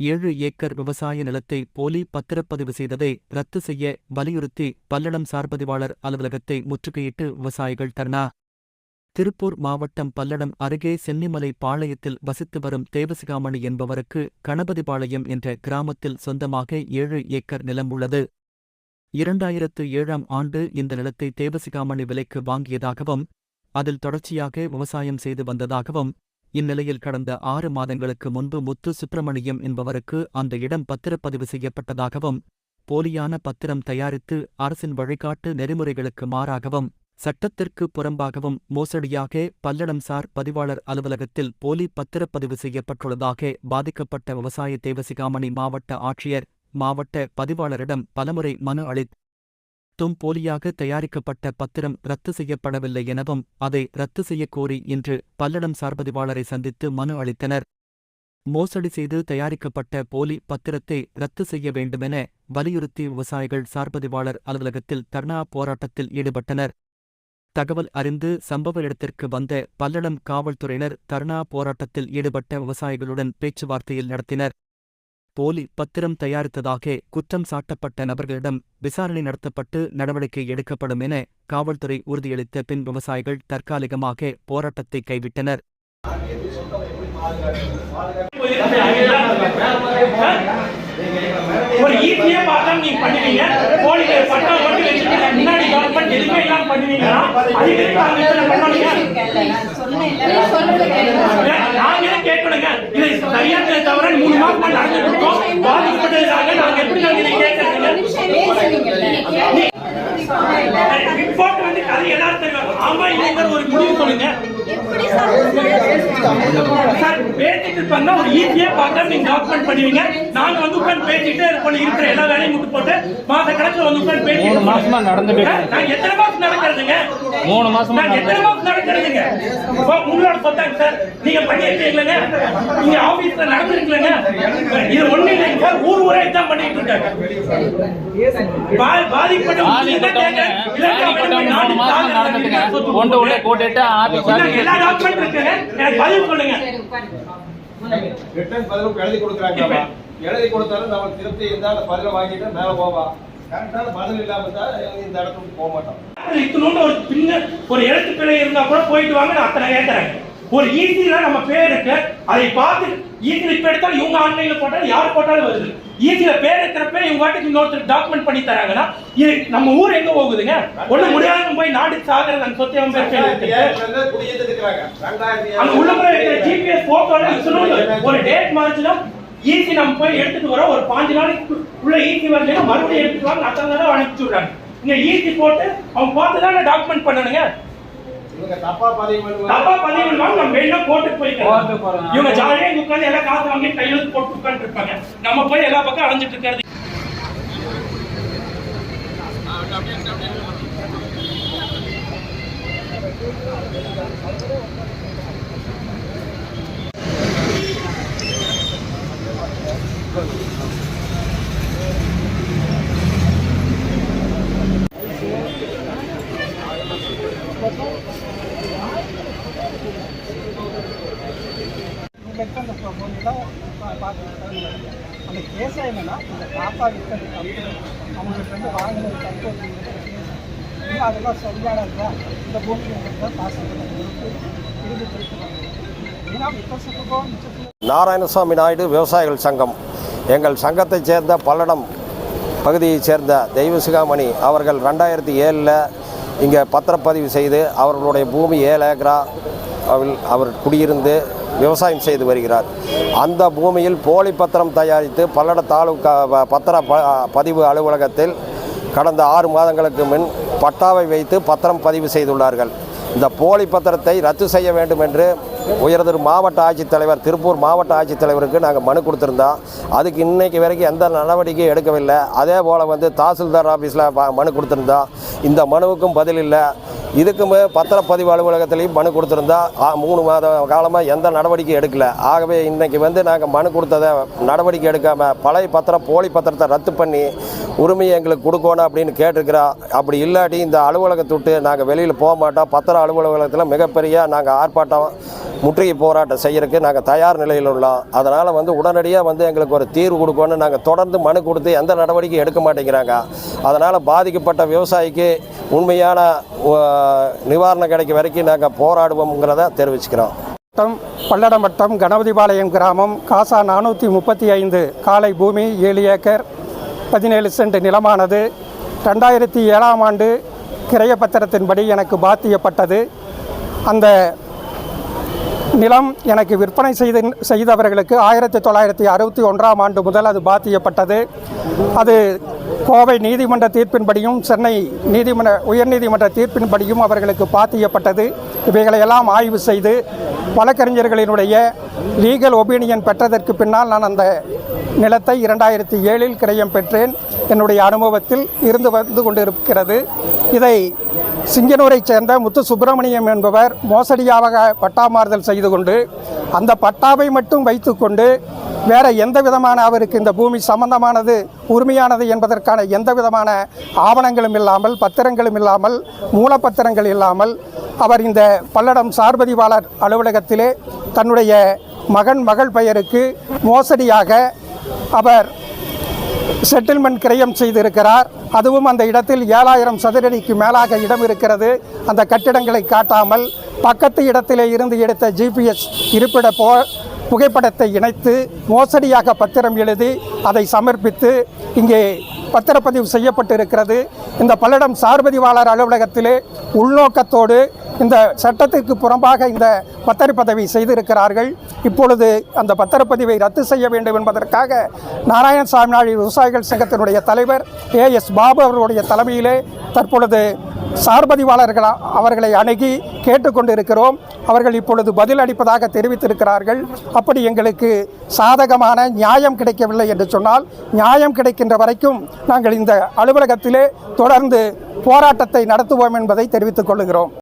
ஏழு ஏக்கர் விவசாய நிலத்தை போலி பத்திரப்பதிவு செய்ததை ரத்து செய்ய வலியுறுத்தி பல்லடம் சார்பதிவாளர் அலுவலகத்தை முற்றுகையிட்டு விவசாயிகள் தர்ணா. திருப்பூர் மாவட்டம் பல்லடம் அருகே சென்னிமலை பாளையத்தில் வசித்து வரும் தேவசிகாமணி என்பவருக்கு கணபதிபாளையம் என்ற கிராமத்தில் சொந்தமாக ஏழு ஏக்கர் நிலம் உள்ளது. இரண்டாயிரத்து ஏழாம் ஆண்டு இந்த நிலத்தை தேவசிகாமணி விலைக்கு வாங்கியதாகவும் அதில் தொடர்ச்சியாக விவசாயம் செய்து வந்ததாகவும் இந்நிலையில் கடந்த ஆறு மாதங்களுக்கு முன்பு முத்து சுப்பிரமணியம் என்பவருக்கு அந்த இடம் பத்திரப்பதிவு செய்யப்பட்டதாகவும் போலியான பத்திரம் தயாரித்து அரசின் வழிகாட்டு நெறிமுறைகளுக்கு மாறாகவும் சட்டத்திற்கு புறம்பாகவும் மோசடியாக பல்லடம்சார் பதிவாளர் அலுவலகத்தில் போலி பத்திரப்பதிவு செய்யப்பட்டுள்ளதாக பாதிக்கப்பட்ட விவசாய தேவசிகாமணி மாவட்ட ஆட்சியர் மாவட்ட பதிவாளரிடம் பலமுறை மனு தும் போலியாக தயாரிக்கப்பட்ட பத்திரம் ரத்து செய்யப்படவில்லை எனவும் அதை ரத்து செய்யக்கோரி இன்று பல்லடம் சார்பதிவாளரை சந்தித்து மனு அளித்தனர். மோசடி செய்து தயாரிக்கப்பட்ட போலி பத்திரத்தை ரத்து செய்ய வேண்டுமென வலியுறுத்தி விவசாயிகள் சார்பதிவாளர் அலுவலகத்தில் தர்ணா போராட்டத்தில் ஈடுபட்டனர். தகவல் அறிந்து சம்பவ இடத்திற்கு வந்த பல்லடம் காவல்துறையினர் தர்ணா போராட்டத்தில் ஈடுபட்ட விவசாயிகளுடன் பேச்சுவார்த்தையில் நடத்தினர். போலி பத்திரம் தயாரித்ததாக குற்றம் சாட்டப்பட்ட நபர்களிடம் விசாரணை நடத்தப்பட்டு நடவடிக்கை எடுக்கப்படும் என காவல்துறை உறுதியளித்த பின் விவசாயிகள் தற்காலிகமாக போராட்டத்தை கைவிட்டனர். ஒரு ஈஸியா பார்த்தா நீங்க பண்ணுவீங்க போலி பட்டம் பண்ணுவீங்கன்னா அதுக்கு எதுக்கு அவங்க இத்தனை பண்ணணுங்க நாங்க என்ன கேட்கணுங்க. இது சரியான தவிர மூணு மாசமா நடந்துட்டு இருக்கோம். பாதிக்கப்பட்டதுக்காக நாங்க எப்படி நாங்க இதை கேட்கறதுங்க ரிப்போர்ட் வந்து அது எல்லாரும் தெரியும் ஆமா இல்லைங்கிற ஒரு முடிவு சொல்லுங்க சார் பேசிட்டு ஒரு ஈஸியா பார்த்தா நீங்க டாக்குமெண்ட் பண்ணுவீங்க நாங்க வந்து உட்கார்ந்து பேசிட்டு இருப்போம். இருக்கிற எல்லா வேலையும் முட்டு போட்டு மாச கணக்குல வந்து உட்கார்ந்து பேசிட்டு மூணு மாசமா நடந்துட்டு. நாங்க எத்தனை மாசம் நடக்கிறதுங்க? மூணு மாசமா நாங்க எத்தனை மாசம் நடக்கிறதுங்க? இப்போ உங்களோட சொத்தாங்க சார். நீங்க பண்ணிருக்கீங்களங்க நீங்க ஆபீஸ்ல நடந்திருக்கீங்களங்க? இது ஒண்ணு இல்லைங்க சார். ஊர் ஊரே இதான் பண்ணிட்டு இருக்காங்க. பா- பாதிக்கப்பட்ட பாதிக்கப்பட்டவங்க பாதிக்கப்பட்டவங்க மூணு மாசமா நடந்துட்டுங்க கொண்டு உள்ள போட்டுட்டு ஆபீஸ் எல்லா டாக்குமெண்ட் இருக்குங்க எனக்கு பதிவு சொல்லுங்க. ரிட்டர்ன் எழுதி கொடுக்குறாங்க எழுதி கொடுத்தாலும் நம்ம திருப்தி இருந்தா அந்த பதில வாங்கிட்டு மேல போவா. கரெக்டான பதில் இல்லாம தான் இந்த இடத்துக்கு போக மாட்டோம். இத்தனோண்டு ஒரு பின்ன ஒரு எழுத்து பிழை இருந்தா கூட போயிட்டு வாங்க நான் அத்தனை கேட்கறேன் ஒரு ஈஸியில நம்ம பேர் இருக்கு. அதை பார்த்து ஈஸியில் இப்ப எடுத்தாலும் இவங்க ஆன்லைன்ல போட்டாலும் யார் போட்டாலும் வருது. ஈஸியில பேர் இருக்கிறப்ப இவங்க வாட்டுக்கு இன்னொருத்தர் டாக்குமெண்ட் பண்ணி தராங்கன்னா இது நம்ம ஊர் எங்க போகுதுங்க? ஒண்ணு முடியாத போய் நாடு சாகிற அந்த சொத்தை அவங்க அங்க உள்ள போய் இருக்கிற ஜிபிஎஸ் போட்டோல ஒரு டேட் மாறிச்சுன்னா ஈஸி நம்ம போய் எடுத்துட்டு வரோம். ஒரு பாஞ்சு நாளைக்கு உள்ள ஈஸி வரலைன்னா மறுபடியும் எடுத்துட்டு வாங்க. அத்தனை தடவை அனுப்பிச்சு விடுறாங்க. இங்க ஈஸி போட்டு அவங்க பார்த்து தான் டாக்குமெண்ட் பண்ணணுங்க? தப்பா பதிவு தப்பா நம்ம வேணா கோர்ட்டுக்கு போறோம். இவங்க ஜாலியா உட்கார்ந்து எல்லாம் காசு வாங்கி கையெழுத்து போட்டு உட்கார்ந்து இருப்பாங்க நம்ம போய் எல்லா பக்கம் அலைஞ்சிட்டு இருக்கிறது. அந்த காரணம் என்னன்னா இந்த காப்பா விற்கிறது தப்பு அவங்களுக்கு வந்து வாங்கினது தப்பு அப்படிங்கிறது அதெல்லாம் சரியானதுதான் இந்த பூமி காசு இறுதி திருப்பி ஏன்னா விக்கசத்துக்கும் மிச்சத்துக்கும் நாயுடு விவசாயிகள் சங்கம். எங்கள் சங்கத்தைச் சேர்ந்த பல்லடம் பகுதியைச் சேர்ந்த தெய்வசிகாமணி அவர்கள் ரெண்டாயிரத்தி ஏழில் இங்கே பத்திரப்பதிவு செய்து அவர்களுடைய பூமி ஏழு ஏக்கரா அவள் அவர் குடியிருந்து விவசாயம் செய்து வருகிறார். அந்த பூமியில் போலி பத்திரம் தயாரித்து பல்லட தாலுகா பத்திர ப பதிவு அலுவலகத்தில் கடந்த ஆறு மாதங்களுக்கு முன் பட்டாவை வைத்து பத்திரம் பதிவு செய்துள்ளார்கள். இந்த போலி பத்திரத்தை ரத்து செய்ய வேண்டும் என்று உயர்தர் மாவட்ட ஆட்சித்தலைவர் திருப்பூர் மாவட்ட ஆட்சித்தலைவருக்கு நாங்கள் மனு கொடுத்துருந்தோம் அதுக்கு இன்றைக்கு வரைக்கும் எந்த நடவடிக்கையும் எடுக்கவில்லை. அதே போல் வந்து தாசில்தார் ஆஃபீஸில் மனு கொடுத்துருந்தோம் இந்த மனுவுக்கும் பதில் இல்லை. இதுக்குமே பத்திரப்பதிவு அலுவலகத்திலையும் மனு கொடுத்துருந்தா மூணு மாத காலமாக எந்த நடவடிக்கையும் எடுக்கல. ஆகவே இன்றைக்கி வந்து நாங்கள் மனு கொடுத்ததை நடவடிக்கை எடுக்காமல் பழைய பத்திரம் போலி பத்திரத்தை ரத்து பண்ணி உரிமையை எங்களுக்கு கொடுக்கணும் அப்படின்னு கேட்டிருக்கிறோம் அப்படி இல்லாட்டி இந்த அலுவலகத்தை விட்டு நாங்கள் வெளியில் போக மாட்டோம். பத்திர அலுவலகத்தில் மிகப்பெரிய நாங்கள் ஆர்ப்பாட்டம் முற்றுகை போராட்டம் செய்யறதுக்கு நாங்கள் தயார் நிலையில் உள்ளோம். அதனால் வந்து உடனடியாக வந்து எங்களுக்கு ஒரு தீர்வு கொடுக்கணும்னு நாங்கள் தொடர்ந்து மனு கொடுத்து எந்த நடவடிக்கையும் எடுக்க மாட்டேங்கிறாங்க. அதனால் பாதிக்கப்பட்ட விவசாயிக்கு உண்மையான நிவாரணம் கிடைக்க வரைக்கும் நாங்கள் போராடுவோங்கிறத தெரிவிச்சுக்கிறோம். வட்டம் பல்லடம் வட்டம் கணபதிபாளையம் கிராமம் காசா நானூற்றி முப்பத்தி ஐந்து காலை பூமி ஏழு ஏக்கர் பதினேழு சென்ட் நிலமானது. ரெண்டாயிரத்தி ஏழாம் ஆண்டு கிரைய பத்திரத்தின்படி எனக்கு பாத்தியப்பட்டது. அந்த நிலம் எனக்கு விற்பனை செய்த செய்தவர்களுக்கு ஆயிரத்தி தொள்ளாயிரத்தி அறுபத்தி ஒன்றாம் ஆண்டு முதல் அது பாத்தியப்பட்டது. அது கோவை நீதிமன்ற தீர்ப்பின்படியும் சென்னை நீதிமன்ற உயர்நீதிமன்ற தீர்ப்பின்படியும் அவர்களுக்கு பாத்தியப்பட்டது. இவைகளையெல்லாம் ஆய்வு செய்து வழக்கறிஞர்களினுடைய லீகல் ஒபீனியன் பெற்றதற்கு பின்னால் நான் அந்த நிலத்தை இரண்டாயிரத்தி ஏழில் கிரயம் பெற்றேன். என்னுடைய அனுபவத்தில் இருந்து வந்து கொண்டிருக்கிறது. இதை சிங்கனூரைச் சேர்ந்த முத்து சுப்பிரமணியம் என்பவர் மோசடியாக பட்டா மாறுதல் செய்து கொண்டு அந்த பட்டாவை மட்டும் வைத்துக்கொண்டு வேற எந்த விதமான அவருக்கு இந்த பூமி சம்பந்தமானது உரிமையானது என்பதற்கான எந்த விதமான ஆவணங்களும் இல்லாமல் பத்திரங்களும் இல்லாமல் மூலப்பத்திரங்கள் இல்லாமல் அவர் இந்த பல்லடம் சார்பதிவாளர் அலுவலகத்திலே தன்னுடைய மகன் மகள் பெயருக்கு மோசடியாக அவர் செட்டில்மெண்ட் கிரயம் செய்திருக்கிறார். அதுவும் அந்த இடத்தில் ஏழாயிரம் சதுரடிக்கு மேலாக இடம் இருக்கிறது. அந்த கட்டிடங்களை காட்டாமல் பக்கத்து இடத்திலே இருந்து எடுத்த ஜிபிஎஸ் இருப்பிட போ புகைப்படத்தை இணைத்து மோசடியாக பத்திரம் எழுதி அதை சமர்ப்பித்து இங்கே பத்திரப்பதிவு செய்யப்பட்டிருக்கிறது. இந்த பல்லடம் சார்பதிவாளர் அலுவலகத்திலே உள்நோக்கத்தோடு இந்த சட்டத்திற்கு புறம்பாக இந்த பத்திரப்பதவி செய்திருக்கிறார்கள். இப்பொழுது அந்த பத்திரப்பதிவை ரத்து செய்ய வேண்டும் என்பதற்காக நாராயணசாமி நாடு விவசாயிகள் சங்கத்தினுடைய தலைவர் ஏ எஸ் பாபு அவர்களுடைய தலைமையிலே தற்பொழுது சார்பதிவாளர்கள் அவர்களை அணுகி கேட்டுக்கொண்டிருக்கிறோம். அவர்கள் இப்பொழுது பதில் அளிப்பதாக தெரிவித்திருக்கிறார்கள். அப்படி எங்களுக்கு சாதகமான நியாயம் கிடைக்கவில்லை என்று சொன்னால் நியாயம் கிடைக்கின்ற வரைக்கும் நாங்கள் இந்த அலுவலகத்திலே தொடர்ந்து போராட்டத்தை நடத்துவோம் என்பதை தெரிவித்துக் கொள்கிறோம்